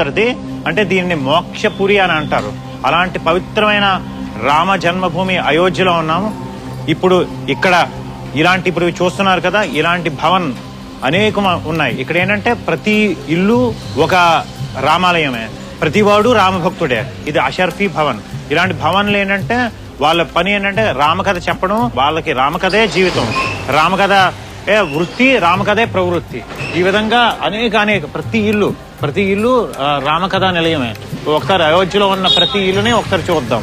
కుదరది అంటే దీన్ని మోక్షపురి అని అంటారు. అలాంటి పవిత్రమైన రామ జన్మభూమి అయోధ్యలో ఉన్నాము. ఇప్పుడు ఇక్కడ ఇలాంటి ఇప్పుడు చూస్తున్నారు కదా ఇలాంటి భవన్ అనేకం ఉన్నాయి. ఇక్కడ ఏంటంటే ప్రతి ఇల్లు ఒక రామాలయమే. ప్రతివాడు రామభక్తుడే. ఇది అషర్ఫీ భవన్. ఇలాంటి భవన్లు ఏంటంటే వాళ్ళ పని ఏంటంటే రామకథ చెప్పడం వాళ్ళకి రామకథే జీవితం. రామకథ ఏ వృత్తి రామకథే ప్రవృత్తి. ఈ విధంగా అనేక అనేక ప్రతి ఇల్లు ప్రతి ఇల్లు రామకథ నిలయమే. ఒకసారి అయోధ్యలో ఉన్న ప్రతి ఇల్లుని ఒకసారి చూద్దాం.